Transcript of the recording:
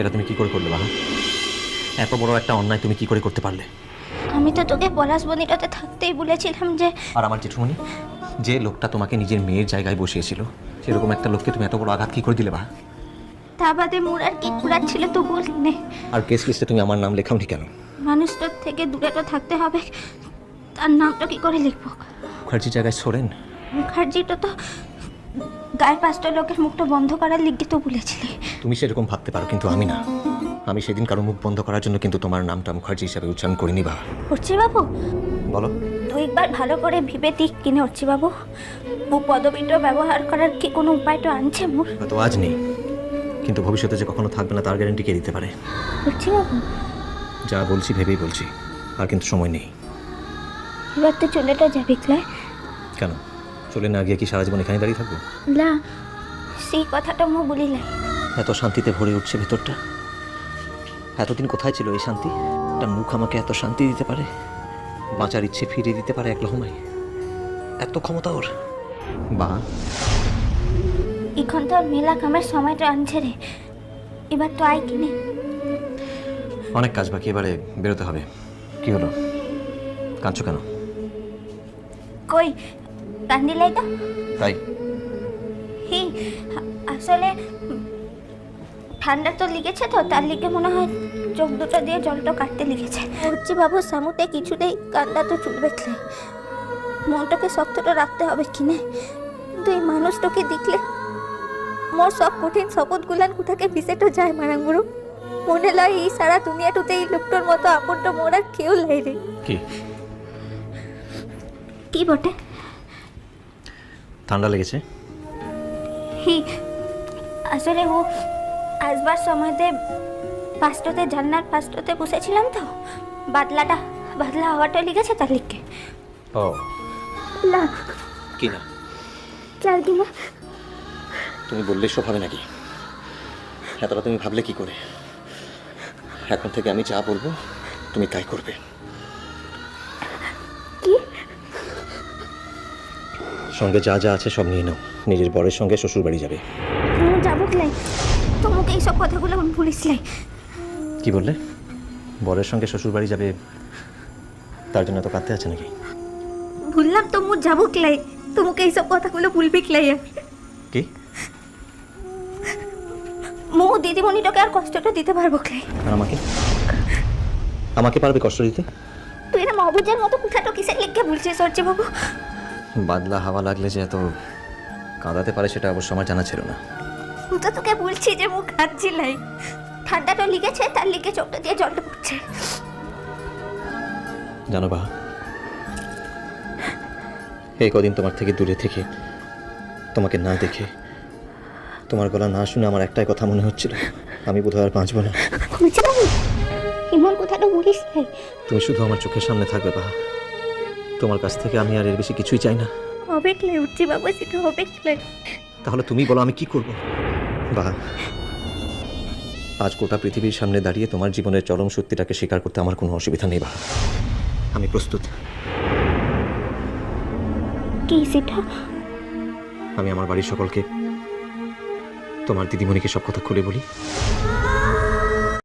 এটা তুমি কি করে করলে বাহা? এত বড় একটা অন্যায় তুমি কি করে করতে পারলে? আমি তো তোকে পলাশবনিটাতে থাকতেই বলেছিলাম যে আর আমার জেঠুমনি যে লোকটা তোমাকে নিজের মেয়ের জায়গায় বসিয়েছিল সেরকম একটা লোককে তুমি এত বড় আঘাত কি করে দিলে বাহা? তা বাদে মোর আর কি করার ছিল তো বলি নে। আর কেস লিস্টে তুমি আমার নাম লেখাওনি কেন? মানুষটার থেকে দূরে তো থাকতে হবে। তার নামটা কি করে লিখব? মুখার্জি জায়গায় ছোড়েন মুখার্জিটা তো গায়ের পাঁচটা লোকের মুখটা বন্ধ করার লিখে তো বলেছিলি। তুমি সেরকম ভাবতে পারো কিন্তু আমি না। আমি সেদিন কারও মুখ বন্ধ করার জন্য কিন্তু তোমার নামটা মুখার্জি হিসাবে উচ্চারণ করিনি বা হচ্ছে বাবু বলো। তুই একবার ভালো করে ভেবে দিক কিনে হচ্ছে বাবু ও পদবিটা ব্যবহার করার কি কোনো উপায়টা আনছে মোর হয়তো আজ নেই। কিন্তু ভবিষ্যতে যে কখনো থাকবে না তার গ্যারেন্টি কে দিতে পারে? হচ্ছে বাবু যা বলছি ভেবেই বলছি আর কিন্তু সময় নেই। এবার তো চলেটা যাবি কেন? চলে না গিয়ে কি সারা জীবন এখানে দাঁড়িয়ে থাকব? না সেই কথাটা মো বলিলাই এত শান্তিতে ভরে উঠছে ভেতরটা। এতদিন কোথায় ছিল এই শান্তি? একটা মুখ আমাকে এত শান্তি দিতে পারে? বাঁচার ইচ্ছে ফিরিয়ে দিতে পারে এক লহমায়? এত ক্ষমতা ওর। বা। এখন তো মেলা কামের সময়টা আনছে রে। এবার তো আয় কিনে। অনেক কাজ বাকি এবারে বেরোতে হবে। কি হলো? কাঁদছো কেন? কই? কান্দিলাই তো? তাই। হি আসলে ঠান্ডা তো লেগেছে তো তার লিগে মনে হয় চোখ দুটো দিয়ে জলটা কাটতে লেগেছে। হচ্ছে বাবু সামুতে কিছুতেই কান্না তো চুলবে মনটাকে শক্তটা রাখতে হবে কিনে এই মানুষটাকে দেখলে মোর সব কঠিন শপথগুলান কোথাকে পিছেটো যায় মারাঙ্গুরু? মনে লয় এই সারা দুনিয়াটুতে এই লোকটার মতো আপনটা মোর আর কেউ লাই রে। কি? কি বটে? ঠান্ডা লেগেছে? হি আসলে ও আসবার সময়তে পাঁচটোতে জান্নার পাঁচটোতে বসেছিলাম তো। বাদলাটা বাদলা হাওয়াটা লিখেছে তার লিখে। ও। না। কি না? চার দিনে তুমি বললে সব হবে নাকি? এতটা তুমি ভাবলে কি করে? এখন থেকে আমি যা বলব তুমি তাই করবে। কি? সঙ্গে যা যা আছে সব নিয়ে নাও। নিজের বরের সঙ্গে শ্বশুর বাড়ি যাবে যাব কিলাই তোমাকে এইসব কথাগুলো আমি ভুলিসলাই কি বললে? বরের সঙ্গে শ্বশুর বাড়ি যাবে তার জন্য তো কাঁদতে আছে নাকি? ভুললাম তো মোর যাব কিলাই তোমাকে এইসব কথাগুলো ভুলবি কিলাই আমি কি? মো দিদিমণিটাকে আর কষ্টটা দিতে পারব কিলাই আর আমাকে? আমাকে পারবে কষ্ট দিতে? তুই না মহবুজের মতো কোথাটো কিসের লিখে ভুলছিস সরছে বাবু বাদলা হাওয়া লাগলে যে এত কাঁদাতে পারে সেটা অবশ্য আমার জানা ছিল না। আমি তো তোকে বলছি যে মুখ কাঁদছিলাই ঠান্ডাটা লিগেছে তার লিগে চোখটা দিয়ে জলটা পড়ছে জানো বা এই কদিন তোমার থেকে দূরে থেকে তোমাকে না দেখে তোমার গলা না শুনে আমার একটাই কথা মনে হচ্ছিল আমি বোধহয় আর বাঁচবো না। এমন কথাটা বলিস তুমি শুধু আমার চোখের সামনে থাকবে বা তোমার কাছ থেকে আমি আর এর বেশি কিছুই চাই না। হবে ক্লাই উঠছি বাবু সেটা হবে ক্লাই তাহলে তুমি বলো আমি কি করব? বা আজ গোটা পৃথিবীর সামনে দাঁড়িয়ে তোমার জীবনের চরম সত্যিটাকে স্বীকার করতে আমার কোনো অসুবিধা নেই বা। আমি প্রস্তুত। কি সেটা? আমি আমার বাড়ির সকলকে তোমার দিদিমণিকে সব কথা খুলে বলি।